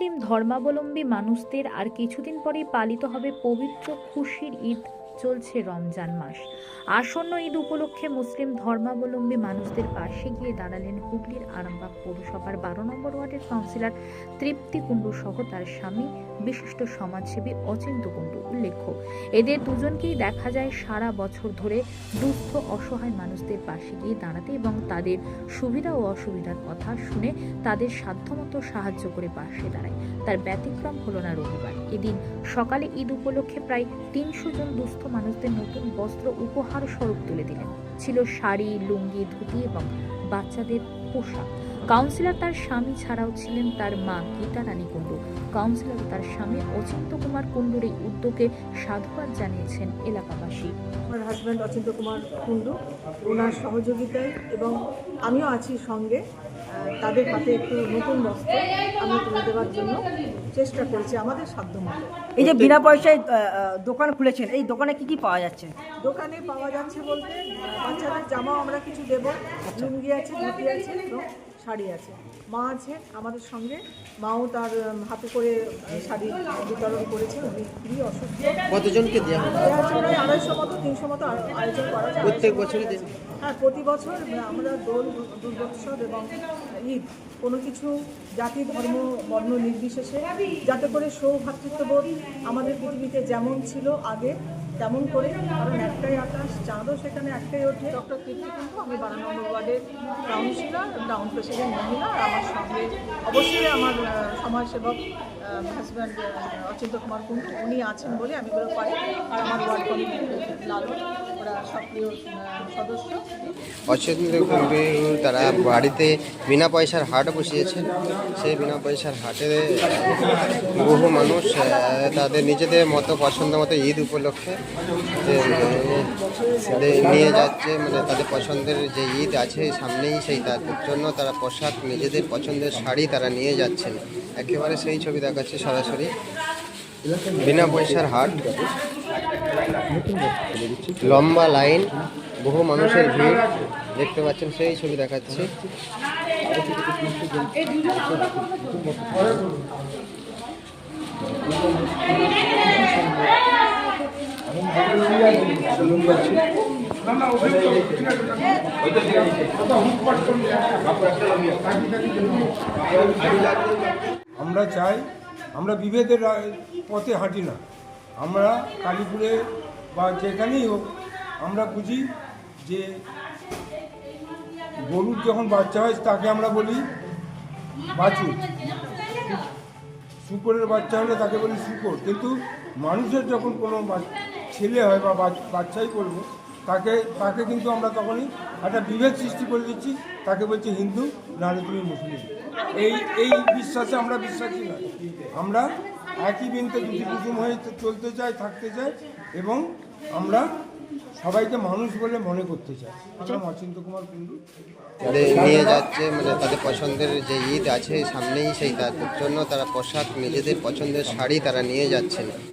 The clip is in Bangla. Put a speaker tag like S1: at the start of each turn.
S1: মুসলিম ধর্মাবলম্বী মানুষদের আর কিছুদিন পরেই পালিত হবে পবিত্র খুশির ঈদ চলছে রমজান মাস। আসন্ন ঈদ উপলক্ষে মুসলিম ধর্মাবলম্বী মানুষদের পাশে গিয়ে দাঁড়ালেন হুগলির আরামবাগ পৌরসভার বারো নম্বর ওয়ার্ডের কাউন্সিলর তৃপ্তি কুণ্ডু সহ তার স্বামী, বিশিষ্ট সমাজসেবী অচিন্ত কুণ্ডু। উল্লেখ্য, এদের দুজনকেই দেখা যায় সারা বছর ধরে দুস্থ, অসহায় মানুষদের পাশে গিয়ে দাঁড়াতে এবং তাদের সুবিধা ও অসুবিধার কথা শুনে তাদের সাধ্যমতো সাহায্য করে পাশে দাঁড়ায়। তার ব্যতিক্রম হলো না রবিবার। এদিন সকালে ঈদ উপলক্ষে প্রায় তিনশো জন দুস্থ মানুষদের নতুন বস্ত্র উপহার স্বরূপ তুলে দিলেন। ছিল শাড়ি লুঙ্গি ধুতি এবং বাচ্চাদের পোশাক। কাউন্সিলর তার স্বামী ছাড়াও ছিলেন তার মা গীতা রানী কুণ্ডু। কাউন্সিলর তার স্বামী অচিন্ত কুমার কুণ্ডুর এই উদ্যোগে সাধুবাদ জানিয়েছেন এলাকাবাসী।
S2: আমার হাজব্যান্ড অচিন্ত কুমার কুণ্ডু ওনার সহযোগিতায় এবং আমিও আছি সঙ্গে। তাদের হাতে একটু নতুন বস্ত্র আমি তুলে দেওয়ার জন্য চেষ্টা করেছি আমাদের সাধ্য মতো।
S3: এই যে বিনা পয়সায় দোকান খুলেছেন এই দোকানে কি কি পাওয়া যাচ্ছে?
S2: দোকানে পাওয়া যাচ্ছে বলতে বাচ্চাদের জামাও আমরা কিছু দেবো। লুঙ্গি আছে ধুতি আছে শাড়ি আছে। মা আছে আমাদের সঙ্গে। মাও তার হাতে করে শাড়ি বিতরণ করেছে। উনি খুবই অসুস্থ।
S4: কতজনকে দেওয়া
S2: হচ্ছে প্রায় আড়াইশো মতো তিনশো মতো আয়োজন করা যায়।
S4: প্রত্যেক বছরই
S2: হ্যাঁ প্রতি বছর আমরা দোল দুর্গোৎসব এবং ঈদ কোনো কিছু জাতি ধর্ম বর্ণ নির্বিশেষে যাতে করে সৌভ্রাতৃত্ববোধ আমাদের পৃথিবীতে যেমন ছিল আগে তেমন করে। কারণ একটাই আকাশ চাঁদও সেখানে একটাই ওঠে ডক্টর কীর্তি কিন্তু আমি বারো নম্বর ওয়ার্ডের কাউন্সিলর টাউন প্রেসিডেন্ট মহিলা আমার সঙ্গে অবশ্যই আমার সমাজসেবক হাজব্যান্ড অচিন্ত কুমার উনি আছেন বলে আমি এগুলো আর আমার ওয়ার্ড লালন
S4: কুণ্ডু তারা বাড়িতে বিনা পয়সার হাট বসিয়েছেন সেই বিনা পয়সার হাটে বহু মানুষ তাদের নিজেদের মতো, পছন্দ মতো ঈদ উপলক্ষে নিয়ে যাচ্ছে মানে তাদের পছন্দের যে ঈদ আছে সামনেই সেই তার জন্য তারা পোশাক, নিজেদের পছন্দের শাড়ি তারা নিয়ে যাচ্ছেন। একেবারে সেই ছবি দেখাচ্ছে সরাসরি। বিনা পয়সার হাট। লম্বা লাইন, বহু মানুষের ভিড়। দেখতে পাচ্ছেন, সেই ছবি দেখাচ্ছি।
S5: আমরা চাই, আমরা বিভেদের পথে হাঁটি না। আমরা কালীপুরে বা যেখানেই হোক, আমরা বুঝি যে গরুর যখন বাচ্চা হয়, তাকে আমরা বলি বাছুর। শুকরের বাচ্চা হলে তাকে বলি শুকর। কিন্তু মানুষের যখন কোনো ছেলে হয় বা বাচ্চাই করব তাকে তাকে কিন্তু আমরা তখনই একটা বিভেদ সৃষ্টি করে দিচ্ছি, তাকে বলছি হিন্দু, নাহলে তুমি মুসলিম। এই এই বিশ্বাসে আমরা বিশ্বাসী নয় আমরা একই বিনতে দুটি কুসুম হয়ে চলতে চাই, থাকতে চাই, এবং আমরা সবাইকে মানুষ বলে মনে করতে চাই। অচিন্ত কুমার কুণ্ডু।
S4: নিয়ে যাচ্ছে মানে তাদের পছন্দের যে ঈদ আছে, সামনেই সেই তার জন্য তারা পোশাক, নিজেদের পছন্দের শাড়ি তারা নিয়ে যাচ্ছেন।